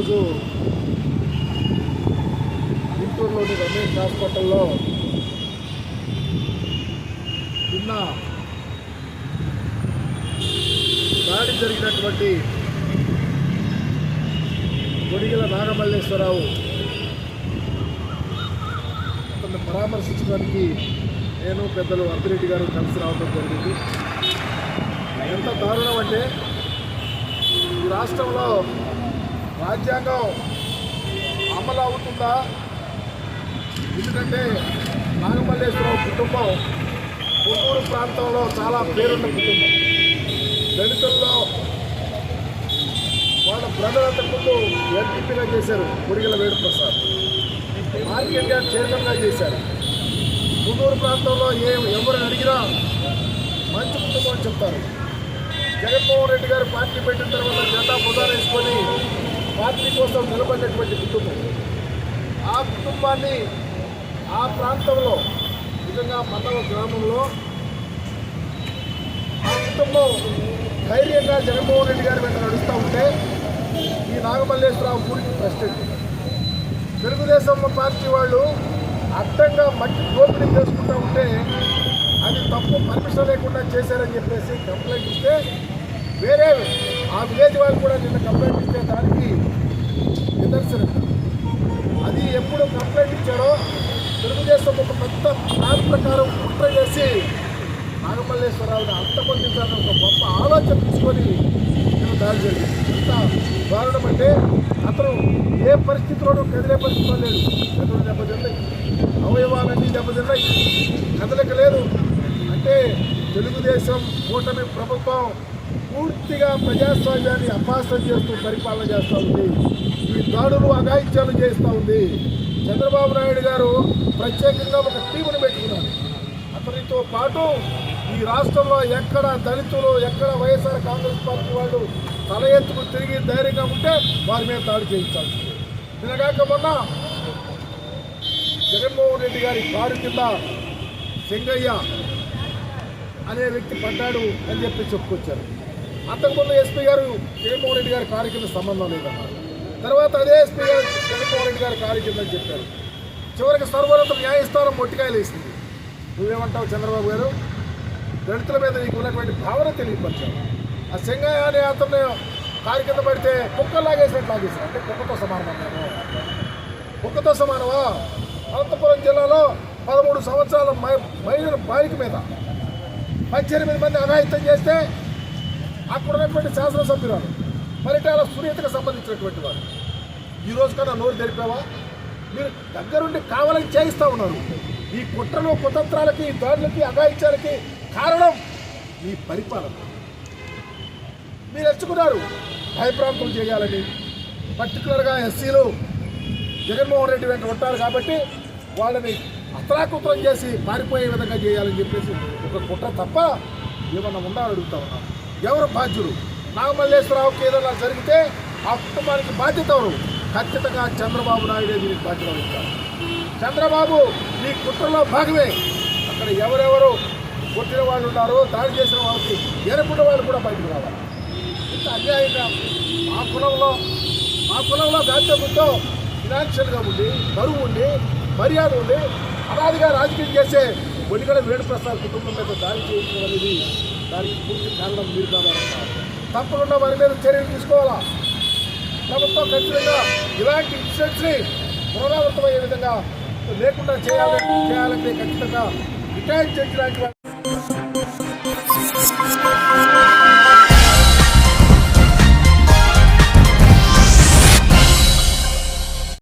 ఈరోజు గుంటూరులోని రమేష్ హాస్పిటల్లో చిన్న దాడి జరిగినటువంటి గొడిగల నాగమల్లేశ్వరరావు అతన్ని పరామర్శించడానికి నేను పెద్దలు అర్పిరెడ్డి గారు కలిసి రావడం జరిగింది. ఎంత దారుణం అంటే ఈ రాష్ట్రంలో రాజ్యాంగం అమలు అవుతుందా? ఎందుకంటే నాగమల్లేశ్వరరావు కుటుంబం గుంటూరు ప్రాంతంలో చాలా పేరున్న కుటుంబం. దళితుల్లో వాళ్ళ ప్రజలంత ముందు ఎంపీగా చేశారు గుడిగల వేణుప్రసాద్. మార్కెట్ యార్డ్ చైర్మన్గా చేశారు. గుంటూరు ప్రాంతంలో ఏ ఎవరు అడిగినా మంచి కుటుంబం అని చెప్తారు. జగన్మోహన్ రెడ్డి గారు పార్టీ పెట్టిన తర్వాత జెండా బుధాన వేసుకొని పార్టీ కోసం నిలబడినటువంటి కుటుంబం. ఆ కుటుంబాన్ని ఆ ప్రాంతంలో నిజంగా మండల గ్రామంలో ఆ కుటుంబం ధైర్యంగా జగన్మోహన్ రెడ్డి గారి వెంట నడుస్తూ ఉంటే ఈ నాగమల్లేశ్వరరావు పూర్తి ప్రెసిడెంట్ తెలుగుదేశం పార్టీ వాళ్ళు అడ్డంగా మట్టి దోపిడీ చేసుకుంటూ ఉంటే అది తప్పు పర్మిషన్ లేకుండా చేశారని చెప్పేసి కంప్లైంట్ ఇస్తే వేరే ఆ విలేజ్ వాళ్ళు కూడా నిన్న కంప్లైంట్ ఇస్తే దానికి నిదర్శనం అది ఎప్పుడు కంప్లైంట్ ఇచ్చాడో తెలుగుదేశం ఒక పెద్ద ప్లాన్ ప్రకారం కుట్ర చేసి నాగమల్లేశ్వరరావుని అంతమొందించాలని ఒక గొప్ప ఆలోచన తీసుకొని నేను దాడి జరిగింది. ఎంత దారుణం అంటే అతను ఏ పరిస్థితిలోనూ కదిలే పరిస్థితిలో లేదు చేతులు దెబ్బతిన్నాయి. అవయవాలన్నీ దెబ్బతిన్నాయి. కదలిక లేదు అంటే తెలుగుదేశం కూటమి ప్రభుత్వం పూర్తిగా ప్రజాస్వామ్యాన్ని అపాసం చేస్తూ పరిపాలన చేస్తూ ఉంది. ఈ దాడులు అఘాయిత్యాలు చేస్తూ ఉంది. చంద్రబాబు నాయుడు గారు ప్రత్యేకంగా ఒక టీమును పెట్టుకున్నారు. అతనితో పాటు ఈ రాష్ట్రంలో ఎక్కడ దళితులు ఎక్కడ వైఎస్ఆర్ కాంగ్రెస్ పార్టీ వాళ్ళు తల ఎత్తుకు తిరిగి ధైర్యంగా ఉంటే వారి మీద దాడి చేయించాల్సింది. నిన్నగాక మొన్న జగన్మోహన్ రెడ్డి గారి కారు కింద సింగయ్య అనే వ్యక్తి పడ్డాడు అని చెప్పి చెప్పుకొచ్చారు. అంతకుముందు ఎస్పీ గారు జగన్మోహన్ రెడ్డి గారి కారు కింద సంబంధం లేదన్నారు. తర్వాత అదే ఎస్పీ గారు జగన్మోహన్ రెడ్డి గారి కారు కింద చెప్పారు. చివరికి సర్వోన్నత న్యాయస్థానం మొట్టికాయలు వేసింది నువ్వేమంటావు చంద్రబాబు గారు? దళితుల మీద నీకు ఉన్నటువంటి భావన తెలియపరిచావు. ఆ సింగయ్య అనే అతను కారు కింద పడితే కుక్క లాగేసినట్టు లాగేసారు అంటే కుక్కతో సమానం అన్నాను కుక్కతో సమానమా? అనంతపురం జిల్లాలో పదమూడు సంవత్సరాల మై- మహిళల బాలిక మీద పద్దెనిమిది మంది అనాయితం చేస్తే అక్కడ ఉన్నటువంటి శాసనసభ్యురాలు పరిటాల సునీతకు సంబంధించినటువంటి వారు ఈరోజు కన్నా నోరు తెరిపావా? మీరు దగ్గరుండి కావాలని చేయిస్తూ ఉన్నారు. ఈ కుట్రలు కుతంత్రాలకి దాడులకి అఘాయిత్యాలకి కారణం మీ పరిపాలన. మీరు ఎంచుకున్నారు భయప్రాంతం చేయాలని. పర్టికులర్గా ఎస్సీలు జగన్మోహన్ రెడ్డి వెంట ఉంటారు కాబట్టి వాళ్ళని అత్రాకుత్రం చేసి పారిపోయే విధంగా చేయాలని చెప్పేసి ఒక కుట్ర తప్ప ఏమన్నా ఉందా అడుగుతా ఉన్నాం. ఎవరు బాధ్యుడు నాగమల్లేశ్వరరావుకి ఏదైనా జరిగితే ఆ కుటుంబానికి బాధ్యత ఎవరు? ఖచ్చితంగా చంద్రబాబు నాయుడే దీనికి బాధ్యత వహిస్తారు. చంద్రబాబు మీ కుట్రలో భాగమే. అక్కడ ఎవరెవరు కొట్టిన వాళ్ళు ఉన్నారో దాడి చేసిన వాళ్ళకి ఎరపున్న వాళ్ళు కూడా బయటకు రావాలి. ఇంత అన్యాయంగా మా కులంలో మా కులంలో దాంతో ఫినాన్షియల్గా ఉండి బరువు ఉండి మర్యాద ఉండి అనాదిగా రాజకీయం చేసే ఒడిగడ వేణుప్రసాద్ కుటుంబం మీద దాడి చేయడం అనేది దానికి పూర్తి కారణం మీరు కావాలంటారు. తప్పకుండా వారి మీద చర్యలు తీసుకోవాలా? ప్రభుత్వం ఖచ్చితంగా ఇలాంటి ఇన్సిడెంట్స్ని పునరావృతమయ్యే విధంగా లేకుండా చేయాలి చేయాలంటే ఖచ్చితంగా రిటైర్ చేసినటువంటి